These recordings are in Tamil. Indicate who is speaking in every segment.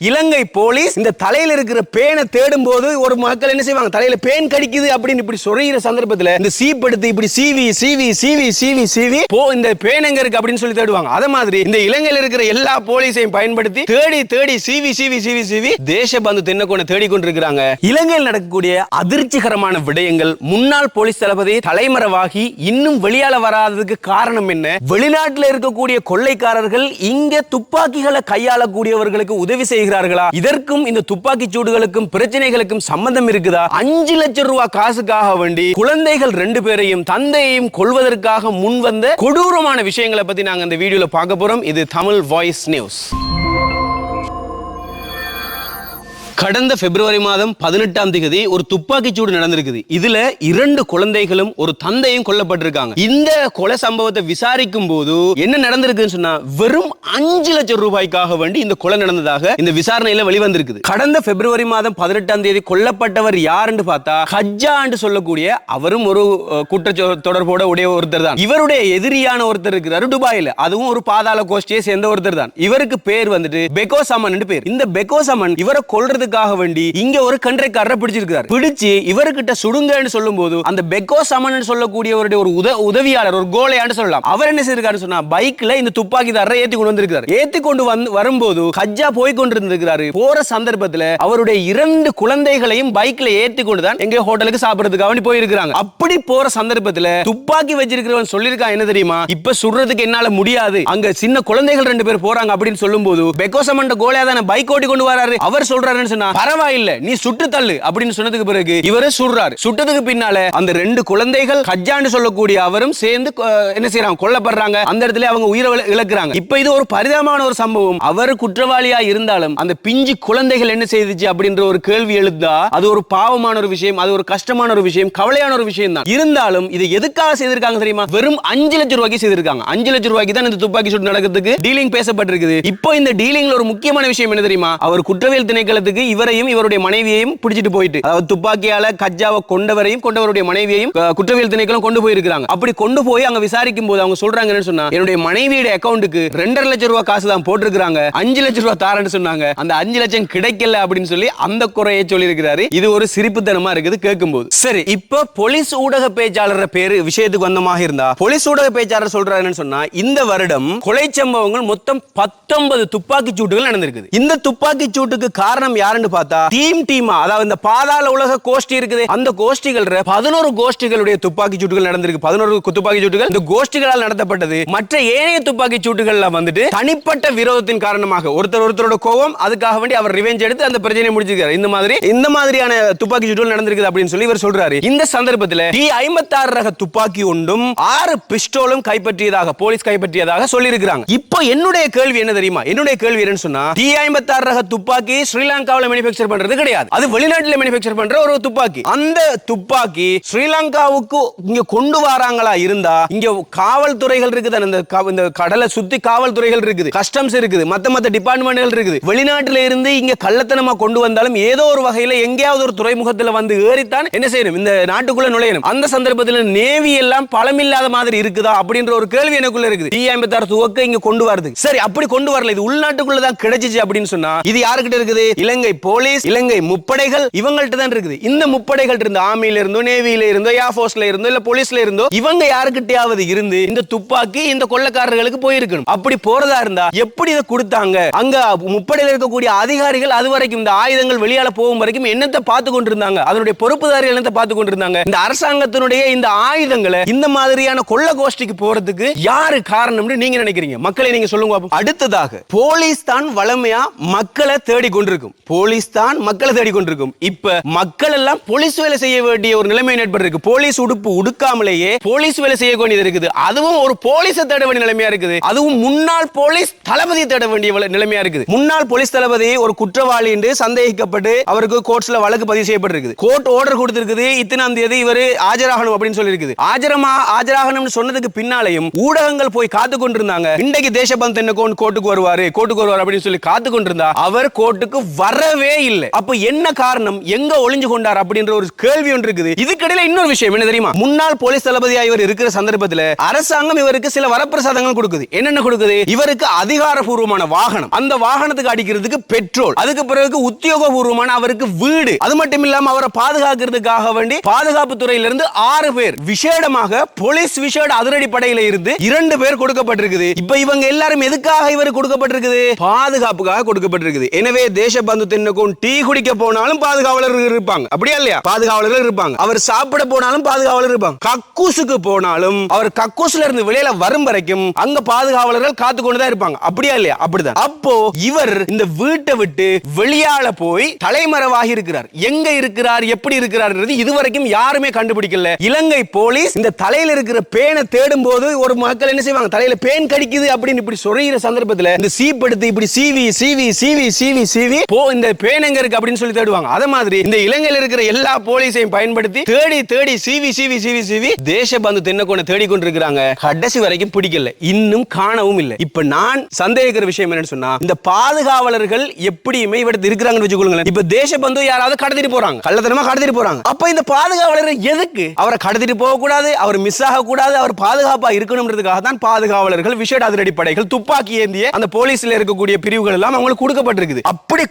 Speaker 1: இலங்கை போலீஸ் இந்த தலையில இருக்கிற பேனை தேடும் போது ஒரு மக்கள் என்ன செய்வாங்க? தலையில பேன் கடிக்குது அப்படின்னு இப்படி சொல்ற சந்தர்ப்பத்துல இந்த சீப் எடுத்து இப்படி சீவி சீவி சீவி சீவி சீவி போ இந்த பேன் எங்க இருக்கு அப்படின்னு சொல்லி தேடுவாங்க. அத மாதிரி இந்த இலங்கையில இருக்கிற எல்லா போலீஸையும் பயன்படுத்தி தேடி தேடி சீவி சீவி சீவி சீவி தேசபந்து தென்னக்கோணை தேடி கொண்டிருக்கிறாங்க இலங்கையில் நடக்கக்கூடிய அதிர்ச்சிகரமான விடயங்கள் முன்னாள் போலீஸ் தளபதி தலைமறைவாகி இன்னும் வெளியால வராததுக்கு காரணம் என்ன? வெளிநாட்டுல இருக்கக்கூடிய கொள்ளைக்காரர்கள் இங்க துப்பாக்கிகளை கையாளக்கூடியவர்களுக்கு உதவி செய்ய செய்கிறார்களா இதற்கும் இந்த துப்பாக்கி சூடுகளுக்கும் பிரச்சனைகளுக்கும் சம்பந்தம் இருக்குதா? அஞ்சு லட்சம் ரூபாய் காசுக்காக வேண்டி குழந்தைகள் ரெண்டு பேரையும் தந்தையையும் கொள்வதற்காக முன் வந்த கொடூரமான விஷயங்களை பத்தி நாங்க இந்த வீடியோல பார்க்க போறோம். இது தமிழ் வாய்ஸ் நியூஸ் கடந்த பிப்ரவரி மாதம் பதினெட்டாம் தேதி ஒரு துப்பாக்கி சூடு நடந்திருக்குது. இதுல இரண்டு குழந்தைகளும் ஒரு தந்தையும் கொல்லப்பட்டிருக்காங்க. இந்த கொலை சம்பவத்தை விசாரிக்கும் போது என்ன நடந்திருக்குன்னு சொன்னா வெறும் அஞ்சு லட்சம் ரூபாய்க்காக வேண்டி இந்த கொலை நடந்ததாக இந்த விசாரணையில வெளிவந்திருக்குது. கடந்த பிப்ரவரி மாதம் பதினெட்டாம் தேதி கொல்லப்பட்டவர் யாருன்னு பார்த்தா ஹஜ்ஜான்னு சொல்லக்கூடிய அவரும் ஒரு குற்ற தொடர்போட உடைய ஒருத்தர் தான். இவருடைய எதிரியான ஒருத்தர் இருக்கிறாரு துபாயில. அதுவும் ஒரு பாதாள கோஷ்டியை சேர்ந்த ஒருத்தர் தான். இவருக்கு பேர் வந்துட்டு பெகோ சமன் பேர். இந்த பெகோ சமன் இவரை கொல்றதுக்காக வேண்டி இங்க ஒரு கன்றைக்காரரை பிடிச்சிருக்கிறார். பிடிச்சு இவர்கிட்ட சுடுங்கன்னு சொல்லும் போது அந்த பெக்கோ சமன் சொல்லக்கூடியவருடைய ஒரு உதவியாளர் ஒரு கோலையான்னு சொல்லலாம். அவர் என்ன செய்திருக்காரு சொன்னா பைக்ல இந்த துப்பாக்கிதாரரை ஏத்தி கொண்டு வந்திருக்காரு ஏத்தி கொண்டு வந்து வரும்போது ஹஜ்ஜா போய் கொண்டிருந்திருக்கிறாரு. போற சந்தர்ப்பத்துல அவருடைய இரண்டு குழந்தைகளையும் பைக்ல ஏத்தி கொண்டு தான் எங்க ஹோட்டலுக்கு சாப்பிடுறதுக்காக வேண்டி போயிருக்காங்க அப்படி போற சந்தர்ப்பத்துல துப்பாக்கி வச்சிருக்கிறவன் சொல்லிருக்கான் என்ன தெரியுமா? இப்ப சுடுறதுக்கு என்னால முடியாது. அங்க சின்ன குழந்தைகள் ரெண்டு பேர் போறாங்க அப்படின்னு சொல்லும் போது பெக்கோசமண்ட கோலையா தானே பைக் ஓட்டி கொண்டு வராரு. அவர் சொல்றாருன்னு சொன்னா பரவாயில்ல நீ சுட்டு தள்ளு அப்படின்னு சொன்னதுக்கு பிறகு இவரு சுடுறாரு. சுட்டதுக்கு பின்னால அந்த ரெண்டு குழந்தைகள் ஹஜ்ஜான்னு சொல்லக்கூடிய அவரும் சேர்ந்து என்ன செய்யறாங்க கொல்லப்படுறாங்க. அந்த இடத்துல அவங்க உயிரை இழக்கிறாங்க. இப்ப இது ஒரு பரிதாபமான ஒரு சம்பவம். அவர் குற்றவாளியா இருந்தாலும் அந்த பிஞ்சு குழந்தைகள் என்ன செய்துச்சு அப்படின்ற ஒரு கேள்வி எழுந்தா அது ஒரு பாவமான ஒரு விஷயம் அது ஒரு கஷ்டமான ஒரு விஷயம் கவலையான ஒரு விஷயம் தான். இருந்தாலும் இது எதுக்காக செய்திருக்காங்க தெரியுமா? வெறும் அஞ்சு லட்சம் ரூபாய்க்கு செய்திருக்காங்க. அஞ்சு லட்சம் ரூபாய்க்கு தான் இந்த துப்பாக்கி சூடு நடக்கிறதுக்கு டீலிங் பேசப்பட்டிருக்குது. இப்போ இந்த டீலிங்ல ஒரு முக்கியமான விஷயம் என்ன தெரியுமா? அவர் குற்றவியல் திணைக்களத்துக்கு இவரையும் இவருடைய மனைவியையும் பிடிச்சிட்டு போயிட்டு அதாவது துப்பாக்கியால கஜாவை கொண்டவரையும் கொண்டவருடைய மனைவியையும் குற்றவியல் திணைக்களும் கொண்டு போயிருக்காங்க அப்படி கொண்டு போய் அங்க விசாரிக்கும் போது அவங்க சொல்றாங்க சொன்னா என்னுடைய மனைவியுடைய அக்கௌண்ட்டுக்கு ரெண்டரை லட்சம் ரூபாய் காசு தான் போட்டிருக்காங்க அஞ்சு லட்சம் ரூபாய் தாரன்னு சொன்னாங்க. அந்த அஞ்சு லட்சம் கிடைக்கல அப்படின்னு சொல்லி அந்த குறையை சொல்லி இருக்கிறாரு இது ஒரு சிரிப்புத்தனமா இருக்குது கேட்கும்போது. சரி இப்போ போலீஸ் ஊடக பேச்சாளர் பேரு விஷயத்துக்கு வந்தமாக இருந்தா போலீஸ் ஊடக பேச்சாளர் சொல்றாருன்னு சொன்னா இந்த வருடம் கொலை சம்பவங்கள் மொத்தம் பத்தொன்பது துப்பாக்கி சூட்டுகள் நடந்திருக்குது. இந்த துப்பாக்கி சூட்டுக்கு காரணம் யார் யாருன்னு பார்த்தா டீம் டீமா அதாவது இந்த பாதாள உலக கோஷ்டி இருக்குது. அந்த கோஷ்டிகள் பதினோரு கோஷ்டிகளுடைய துப்பாக்கி சூட்டுகள் நடந்திருக்கு. பதினோரு துப்பாக்கி சூட்டுகள். இந்த கோஷ்டிகளால் நடத்தப்பட்டது. மற்ற ஏனைய துப்பாக்கி சூட்டுகள்ல வந்துட்டு தனிப்பட்ட விரோதத்தின் காரணமாக ஒருத்தர் ஒருத்தரோட கோபம் அதுக்காக வேண்டி அவர் ரிவெஞ்ச் எடுத்து அந்த பிரச்சனையை முடிச்சிருக்காரு. இந்த மாதிரி இந்த மாதிரியான துப்பாக்கி சூட்டுகள் நடந்திருக்குது அப்படின்னு சொல்லி இவர் சொல்றாரு. இந்த சந்தர்ப்பத்தில் டி ஐம்பத்தி ஆறு ரக துப்பாக்கி ஒன்றும் ஆறு பிஸ்டோலும் கைப்பற்றியதாக போலீஸ் கைப்பற்றியதாக சொல்லியிருக்கிறாங்க. இப்போ என்னுடைய கேள்வி என்ன தெரியுமா? என்னுடைய கேள்வி என்னன்னு சொன்னா டி ஐம்பத்தி ஆறு ரக துப்பாக்கி ஸ்ரீலங்கா இந்தியாவில் மேனுஃபேக்சர் பண்றது கிடையாது. அது வெளிநாட்டில் மேனுஃபேக்சர் பண்ற ஒரு துப்பாக்கி. அந்த துப்பாக்கி ஸ்ரீலங்காவுக்கு இங்க கொண்டு வராங்களா இருந்தா இங்க காவல்துறைகள் இருக்குது. அந்த இந்த கடலை சுத்தி காவல்துறைகள் இருக்குது. கஸ்டம்ஸ் இருக்குது. மத்த மத்த டிபார்ட்மெண்ட்கள் இருக்குது. வெளிநாட்டில இருந்து இங்க கள்ளத்தனமா கொண்டு வந்தாலும் ஏதோ ஒரு வகையில எங்கேயாவது ஒரு துறைமுகத்துல வந்து ஏறித்தான் என்ன செய்யணும்? இந்த நாட்டுக்குள்ள நுழையணும். அந்த சந்தர்ப்பத்தில் நேவி எல்லாம் பலமில்லாத மாதிரி இருக்குதா அப்படின்ற ஒரு கேள்வி எனக்குள்ள இருக்குது. டி ஐம்பத்தாறு துவக்க இங்க கொண்டு வருது சரி அப்படி கொண்டு வரல. இது உள்நாட்டுக்குள்ள தான் கிடைச்சிச்சு அப்படின்னு சொன்னா இது யாருக்கிட்ட இருக்குது? இலங்கை இலங்கை போலீஸ் இலங்கை முப்படைகள் இவங்கள்ட்ட தான் இருக்குது. இந்த முப்படைகள் இருந்து ஆர்மியில இருந்தோ நேவியில இருந்தோ ஏர்போர்ஸ்ல இருந்தோ இல்ல போலீஸ்ல இருந்தோ இவங்க யாருக்கிட்டையாவது இருந்து இந்த துப்பாக்கி இந்த கொள்ளக்காரர்களுக்கு போயிருக்கணும். அப்படி போறதா இருந்தா எப்படி இதை கொடுத்தாங்க? அங்க முப்படையில் இருக்கக்கூடிய அதிகாரிகள் அது வரைக்கும் இந்த ஆயுதங்கள் வெளியால போகும் வரைக்கும் என்னத்தை பார்த்து கொண்டிருந்தாங்க? அதனுடைய பொறுப்புதாரிகள் என்னத்தை பார்த்து கொண்டிருந்தாங்க? இந்த அரசாங்கத்தினுடைய இந்த ஆயுதங்களை இந்த மாதிரியான கொள்ள கோஷ்டிக்கு போறதுக்கு யாரு காரணம்னு நீங்க நினைக்கிறீங்க? மக்களை நீங்க சொல்லுங்க அடுத்ததாக போலீஸ் தான் வளமையா மக்களை தேடி கொண்டிருக்கும். போலீஸ் தான் மக்களை தேடி கொண்டிருக்கும் இப்ப மக்கள் எல்லாம் போலீஸ் வேலை செய்ய வேண்டிய ஒரு நிலைமை ஏற்பட்டிருக்கு. போலீஸ் உடுப்பு உடுக்காமலேயே போலீஸ் வேலை செய்ய வேண்டியது இருக்குது. அதுவும் ஒரு போலீஸை தேட வேண்டிய நிலைமையா இருக்குது. அதுவும் முன்னாள் போலீஸ் தளபதி தேட வேண்டிய நிலைமையா இருக்குது. முன்னாள் போலீஸ் தளபதி ஒரு குற்றவாளி என்று சந்தேகிக்கப்பட்டு அவருக்கு கோர்ட்ஸ்ல வழக்கு பதிவு செய்யப்பட்டிருக்குது. Court order கொடுத்திருக்குது. இத்தனாம் தேதி இவர் ஆஜராகணும் அப்படின்னு சொல்லியிருக்குது. ஆஜரமா ஆஜராகணும்னு சொன்னதுக்கு பின்னாலையும் ஊடகங்கள் போய் காத்து கொண்டிருந்தாங்க இன்றைக்கு தேசபந்த் என்ன கோர்ட்டுக்கு வருவாரு கோர்ட்டுக்கு வருவார் அப்படின்னு சொல்லி காத்து கொண்டிருந்தா அவர் கோர்ட்டுக்கு வர இல்லவே இல்லை. அப்ப என்ன காரணம்? எங்க ஒளிஞ்சு கொண்டார் அப்படின்ற ஒரு கேள்வி ஒன்று இருக்குது. இதுக்கிடையில இன்னொரு விஷயம் என்ன தெரியுமா? முன்னாள் போலீஸ் தளபதியா இவர் இருக்கிற சந்தர்ப்பத்தில் அரசாங்கம் இவருக்கு சில வரப்பிரசாதங்கள் கொடுக்குது. என்னென்ன கொடுக்குது? இவருக்கு அதிகாரபூர்வமான வாகனம். அந்த வாகனத்துக்கு அடிக்கிறதுக்கு பெட்ரோல். அதுக்கு பிறகு உத்தியோகபூர்வமான அவருக்கு வீடு. அது மட்டும் இல்லாம அவரை பாதுகாக்கிறதுக்காக வேண்டி பாதுகாப்பு துறையிலிருந்து ஆறு பேர். விசேடமாக போலீஸ் விசேட அதிரடி படையில இருந்து இரண்டு பேர் கொடுக்கப்பட்டிருக்குது. இப்ப இவங்க எல்லாரும் எதுக்காக இவர் கொடுக்கப்பட்டிருக்குது? பாதுகாப்புக்காக கொடுக்கப்பட்டிருக்குது. எனவே தேசபந்து தின்னுக்கும் டீ குடிக்க போனாலும் பாதுகாவலர்கள் இருப்பாங்க. அப்படியா இல்லையா? பாதுகாவலர்கள் இருப்பாங்க. அவர் சாப்பிட போனாலும் பாதுகாவலர் இருப்பாங்க. கக்கூசுக்கு போனாலும் அவர் கக்கூசுல இருந்து வெளியில வரும் வரைக்கும் அங்க பாதுகாவலர்கள் காத்து கொண்டுதான் இருப்பாங்க. அப்படியா இல்லையா? அப்படிதான். அப்போ இவர் இந்த வீட்டை விட்டு வெளியால போய் தலைமறைவாகி இருக்கிறார். எங்க இருக்கிறார் எப்படி இருக்கிறார் இதுவரைக்கும் யாருமே கண்டுபிடிக்கல. இலங்கை போலீஸ் இந்த தலையில இருக்கிற பேனை தேடும் போது ஒரு மக்கள் என்ன செய்வாங்க? தலையில பேன் கடிக்குது அப்படின்னு இப்படி சொறையிற சந்தர்ப்பத்துல இந்த சீப்படுத்து இப்படி சீவி சீவி சீவி சீவி சீவி போ இந்த பேன் எங்க இருக்கு அப்படின்னு சொல்லி தேடுவாங்க. அதே மாதிரி இந்த இலங்கையில் இருக்கிற எல்லா போலீஸையும் பயன்படுத்தி தேடி தேடி சிவி சிவி சிவி சீவி தேசபந்து தென்னக்கோணை தேடி கொண்டிருக்கிறாங்க கடைசி வரைக்கும் பிடிக்கல. இன்னும் காணவும் இல்லை. இப்ப நான் சந்தேகிக்கிற விஷயம் என்னன்னு சொன்னா இந்த பாதுகாவலர்கள் எப்படியுமே இவடத்து இருக்கிறாங்கன்னு வச்சுக்கோங்களேன். இப்ப தேசபந்து யாராவது கடத்திட்டு போறாங்க. கள்ளத்தனமா கடத்திட்டு போறாங்க. அப்ப இந்த பாதுகாவலர்கள் எதுக்கு? அவரை கடத்திட்டு போக கூடாது அவர் மிஸ் ஆக கூடாது அவர் பாதுகாப்பா இருக்கணும்ன்றதுக்காக தான் பாதுகாவலர்கள் விஷேட அதிரடி படைகள் துப்பாக்கி ஏந்திய அந்த போலீஸ்ல இருக்கக்கூடிய பிரிவுகள் எல்லாம் அவங்களுக்கு கொடுக்கப்பட்டிருக்குது. அப்படி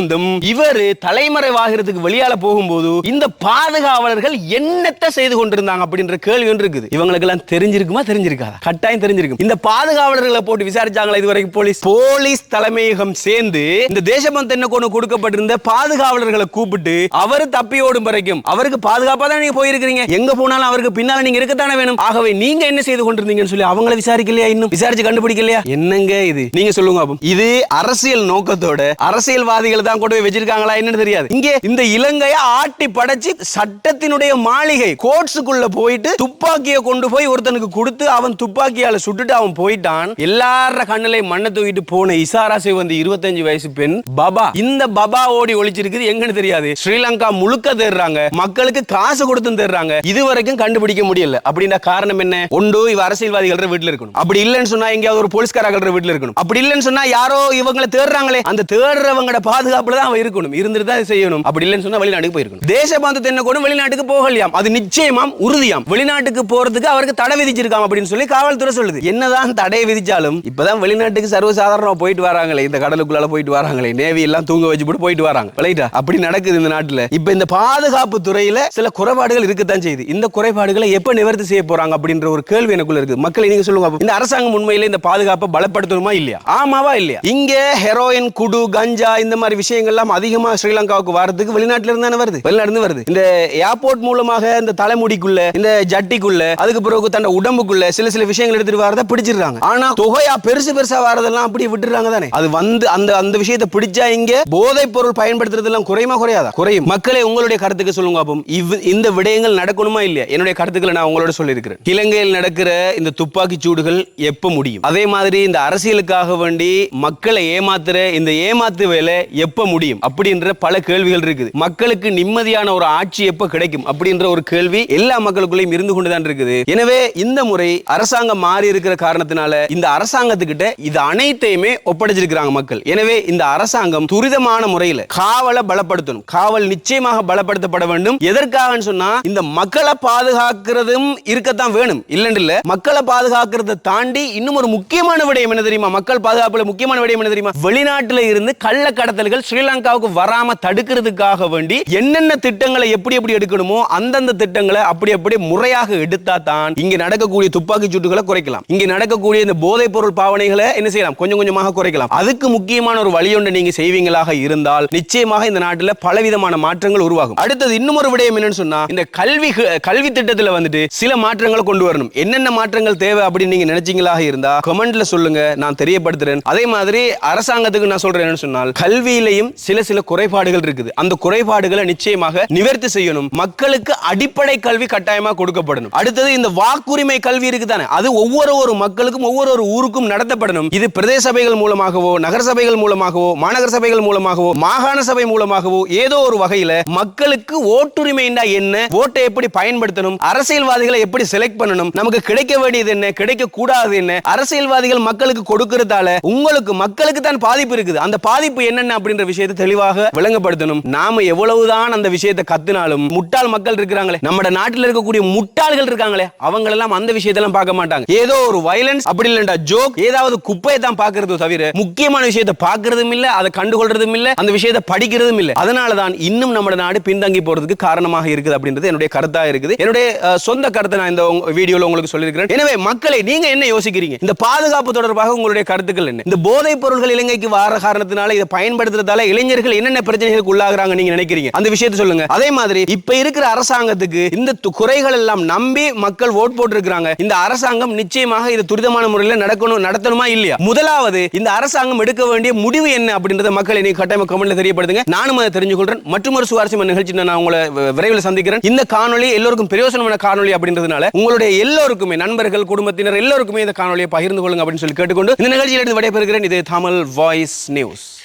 Speaker 1: இருந்தும் இவர் தலைமறைவாகிறதுக்கு வெளியால போகும்போது இந்த பாதுகாவலர்கள் என்னத்தை செய்து கொண்டிருந்தாங்க அப்படின்ற கேள்வி ஒன்று இருக்குது. இவங்களுக்கு எல்லாம் தெரிஞ்சிருக்குமா? தெரிஞ்சிருக்காதா? கட்டாயம் தெரிஞ்சிருக்கும். இந்த பாதுகாவலர்களை போட்டு விசாரிச்சாங்களா இதுவரைக்கும் போலீஸ்? போலீஸ் தலைமையகம் சேர்ந்து இந்த தேசபந்த் என்ன கொண்டு கொடுக்கப்பட்டிருந்த பாதுகாவலர்களை கூப்பிட்டு அவர் தப்பி ஓடும் வரைக்கும் அவருக்கு பாதுகாப்பா தான் நீங்க போயிருக்கீங்க எங்க போனாலும் அவருக்கு பின்னால நீங்க இருக்கத்தானே வேணும். ஆகவே நீங்க என்ன செய்து கொண்டிருந்தீங்கன்னு சொல்லி அவங்கள விசாரிக்கலையா இன்னும்? விசாரிச்சு கண்டுபிடிக்கலையா? என்னங்க இது? நீங்க சொல்லுங்க இது அரசியல் நோக்கத்தோட அரசியல்வாதிகள் தான் கொண்டு போய் வச்சிருக்காங்களா என்னன்னு தெரியாது. இங்கே இந்த இலங்கையை ஆட்டி படைச்சு சட்டத்தினுடைய மாளிகை கோர்ட்ஸுக்குள்ள போயிட்டு துப்பாக்கியை கொண்டு போய் ஒருத்தனுக்கு கொடுத்து அவன் துப்பாக்கியால சுட்டுட்டு அவன் போயிட்டான். எல்லார கண்ணிலையும் மண்ணை தூக்கிட்டு போன இசாரா வந்து இருபத்தஞ்சு வயசு பெண் பபா. இந்த பபா ஓடி ஒழிச்சிருக்குது எங்கன்னு தெரியாது. ஸ்ரீலங்கா முழுக்க தேடுறாங்க மக்களுக்கு காசு கொடுத்து தேடுறாங்க இது வரைக்கும் கண்டுபிடிக்க முடியல. அப்படின்னா காரணம் என்ன? ஒன்று இவ அரசியல்வாதிகள் வீட்டுல இருக்கணும். அப்படி இல்லைன்னு சொன்னா எங்கேயாவது ஒரு போலீஸ்காரர்கள் வீட்டுல இருக்கணும். அப்படி இல்லைன்னு சொன்னா யாரோ இவங்களை தேடுறாங்களே. அந்த தேடுறவங்களோட பாதுகாப்புல தான் அவன் இருக்கணும். இருந்துட்டு தான் செய்யணும். அப்படி இல்லைன்னு சொன்னா வெளிநாட்டுக்கு போயிருக்கணும். தேசபாந்து தென்ன கூட வெளிநாட்டுக்கு போகலையாம். அது நிச்சயமாம் உறுதியாம். வெளிநாட்டுக்கு போறதுக்கு அவருக்கு தடை விதிச்சிருக்காம் அப்படின்னு சொல்லி காவல்துறை சொல்லுது. என்னதான் தடை விதிச்சாலும் இப்பதான் வெளிநாட்டுக்கு சர்வசாதாரணமா போயிட்டு வராங்களே. இந்த கடலுக்குள்ளால போயிட்டு வராங்களே. நேவி எல்லாம் தூங்க வச்சு போட்டு போயிட்டு வராங்க. ரைட்டா? அப்படி நடக்குது இந்த நாட்டுல. இப்ப இந்த பாதுகாப்பு துறையில சில குறைபாடுகள் இருக்கத்தான் செய்யுது. இந்த குறைபாடுகளை எப்ப நிவர்த்தி செய்ய போறாங்க அப்படின்ற ஒரு கேள்வி எனக்குள்ள இருக்கு மக்களை நீங்க சொல்லுங்க. இந்த அரசாங்கம் உண்மையில இந்த பாதுகாப்பை பலப்படுத்தணுமா இல்லையா? ஆமாவா இல்லையா? இங்க ஹெரோயின் குடு கஞ்சா இந்த மாதிரி விஷயங்கள்லாம் அதிகமா ஸ்ரீலங்காவுக்கு வரதுக்கு வெளிநாட்டுல இருந்து தானே வருது? வெளிநாட்டுல இருந்து வருது. இந்த ஏர்போர்ட் மூலமாக இந்த தலைமுடிக்குள்ள இந்த ஜட்டிக்குள்ள அதுக்கு பிறகு தன்னோட உடம்புக்குள்ள சில சில விஷயங்கள் எடுத்துட்டு வரத பிடிச்சிருக்காங்க ஆனா தொகையா பெருசு பெருசா வரதெல்லாம் அப்படி விட்டுறாங்க தானே? அது வந்து அந்த அந்த விஷயத்தை பிடிச்சா இங்க போதைப் பொருள் பயன்படுத்துறதெல்லாம் குறையுமா குறையாதா? குறையும். மக்களை உங்களுடைய கருத்துக்கு சொல்லுங்க அப்போ இவ் இந்த விடயங்கள் நடக்கணுமா இல்லையா? என்னுடைய கருத்துக்களை நான் உங்களோட சொல்லியிருக்கிறேன். இலங்கையில் நடக்கிற இந்த துப்பாக்கி சூடுகள் எப்ப முடியும்? அதே மாதிரி இந்த அரசியலுக்காக வேண்டி மக்களை ஏமாத்துற இந்த ஏமாத்து வேலை எப்ப முடியும் அப்படின்ற பல கேள்விகள் இருக்குது. மக்களுக்கு நிம்மதியான ஒரு ஆட்சி எப்ப கிடைக்கும் அப்படின்ற ஒரு கேள்வி எல்லா மக்களுக்குள்ளேயும் இருந்து கொண்டுதான் இருக்குது. எனவே இந்த முறை அரசாங்கம் மாறி இருக்கிற காரணத்தினால இந்த அரசாங்கத்துக்கிட்ட இது அனைத்தையுமே ஒப்படைச்சிருக்கிறாங்க மக்கள். எனவே இந்த அரசாங்கம் துரிதமான முறையில் காவலை பலப்படுத்தணும். காவல் நிச்சயமாக பலப்படுத்தப்பட வேண்டும். எதற்காக சொன்னா இந்த மக்களை பாதுகாக்கிறதும் இருக்கத்தான் வேணும். இல்லன்னு இல்ல மக்களை பாதுகாக்கிறத தாண்டி இன்னும் ஒரு முக்கியமான விடயம் என்ன தெரியுமா? மக்கள் பாதுகாப்புல முக்கியமான விடயம் என்ன தெரியுமா? வெளிநாட்டுல இருந்து கள்ள கடத்தல்கள் ஸ்ரீலங்காவுக்கு வராம தடுக்கிறதுக்காக வேண்டி என்னென்ன திட்டங்களை எப்படி எப்படி எடுக்கணுமோ அந்தந்த திட்டங்களை அப்படி அப்படி முறையாக எடுத்தா தான் இங்க நடக்கக்கூடிய துப்பாக்கி சூட்டுகளை குறைக்கலாம். இங்க நடக்கக்கூடிய இந்த போதைப் பொருள் பாவனைகளை என்ன செய்யலாம்? கொஞ்சம் கொஞ்சமாக குறைக்கலாம். அதுக்கு முக்கியமான ஒரு வழி ஒன்று நீங்க செய்வீங்களாக இருந்தால் நிச்சயமாக இந்த நாட்டில் பலவிதமான மாற்றங்கள் உருவாகும். அடுத்தது இன்னும் ஒரு விடயம் என்னன்னு சொன்னா இந்த கல்வி கல்வி திட்டத்தில் வந்துட்டு சில மாற்றங்களை கொண்டு வரணும். என்னென்ன மாற்றங்கள் தேவை அப்படின்னு நீங்க நினைச்சீங்களாக இருந்தா கமெண்ட்ல சொல்லுங்க. நான் தெரியப்படுத்துறேன். அதே மாதிரி அரசாங்கத்துக்கு நான் சொல்றேன் என்னன்னு சொன்னால் கல்வியிலையும் சில சில குறைபாடுகள் இருக்குது. அந்த குறைபாடுகளை நிச்சயமாக நிவர்த்தி செய்யணும். மக்களுக்கு அடிப்படை கல்வி கட்டாயமா கொடுக்கப்படணும். அடுத்தது இந்த வாக்குரிமை கல்வி இருக்குதானே? அது ஒவ்வொரு ஒரு மக்களுக்கும் ஒவ்வொரு ஒரு ஊருக்கும் நடத்தப்படணும். இது பிரதேச சபைகள் மூலமாகவோ நகர சபைகள் மூலமாகவோ மாநகர சபைகள் மூலமாகவோ மாகாண சபை மூலமாகவோ ஏதோ ஒரு வகையில மக்களுக்கு ஓட்டுரிமைண்டா என்ன? ஓட்டை எப்படி பயன்படுத்தணும்? அரசியல்வாதிகளை எப்படி செலக்ட் பண்ணணும்? நமக்கு கிடைக்க வேண்டியது என்ன? கிடைக்க கூடாது என்ன? அரசியல்வாதிகள் மக்களுக்கு கொடுக்கறதால உங்களுக்கு மக்களுக்கு தான் பாதிப்பு இருக்குது. அந்த பாதிப்பு என்னென்ன அப்படின்ற அப்படின்ற விஷயத்தை தெளிவாக விளங்கப்படுத்தணும். நாம எவ்வளவுதான் அந்த விஷயத்தை கத்துனாலும் முட்டாள் மக்கள் இருக்கிறாங்களே நம்ம நாட்டில் இருக்கக்கூடிய முட்டாள்கள் இருக்காங்களே அவங்களெல்லாம் அந்த விஷயத்தெல்லாம் பார்க்க மாட்டாங்க. ஏதோ ஒரு வயலன்ஸ் அப்படி இல்லைண்டா ஜோக் ஏதாவது குப்பையை தான் பார்க்கறது தவிர முக்கியமான விஷயத்தை பார்க்கறதும் இல்லை அதை கண்டுகொள்றதும் இல்லை அந்த விஷயத்தை படிக்கிறதும் இல்லை. அதனால தான் இன்னும் நம்ம நாடு பின்தங்கி போறதுக்கு காரணமாக இருக்குது அப்படின்றது என்னுடைய கருத்தா இருக்குது. என்னுடைய சொந்த கருத்தை நான் இந்த வீடியோல உங்களுக்கு சொல்லியிருக்கிறேன். எனவே மக்களை நீங்க என்ன யோசிக்கிறீங்க? இந்த பாதுகாப்பு தொடர்பாக உங்களுடைய கருத்துக்கள் என்ன? இந்த போதைப் பொருட்கள் இலங்கைக்கு வார காரணத்தினால இதை பயன்படுத்துறதால இளைஞர்கள் என்னென்ன பிரச்சனைகளுக்கு உள்ளாகிறாங்க நீங்க நினைக்கிறீங்க? அந்த விஷயத்தை சொல்லுங்க. அதே மாதிரி இப்ப இருக்கிற அரசாங்கத்துக்கு இந்த து- குறைகள் எல்லாம் நம்பி மக்கள் ஓட் போட்டிருக்கிறாங்க. இந்த அரசாங்கம் நிச்சயமாக இது துரிதமான முறையில் நடக்கணும் நடத்தணுமா இல்லையா? முதலாவது இந்த அரசாங்கம் எடுக்க வேண்டிய முடிவு என்ன அப்படின்றத மக்கள் இன்னைக்கு கட்டாயமா கமெண்ட்ல தெரியப்படுத்துங்க. நானும் அதை தெரிஞ்சுக்கொள்றேன் மற்றும் ஒரு சுவாரஸ்யமான நிகழ்ச்சி நான் உங்களை விரைவில் சந்திக்கிறேன். இந்த காணொளி எல்லோருக்கும் பிரயோசனமான காணொளி அப்படின்றதுனால உங்களுடைய எல்லோருக்குமே நண்பர்கள் குடும்பத்தினர் எல்லோருக்குமே இந்த காணொலியை பகிர்ந்து கொள்ளுங்க அப்படின்னு சொல்லி கேட்டுக்கொண்டு இந்த நிகழ்ச்சியிலிருந்து விடைபெறுகிறேன். இது தமிழ் வாய்ஸ் நியூஸ்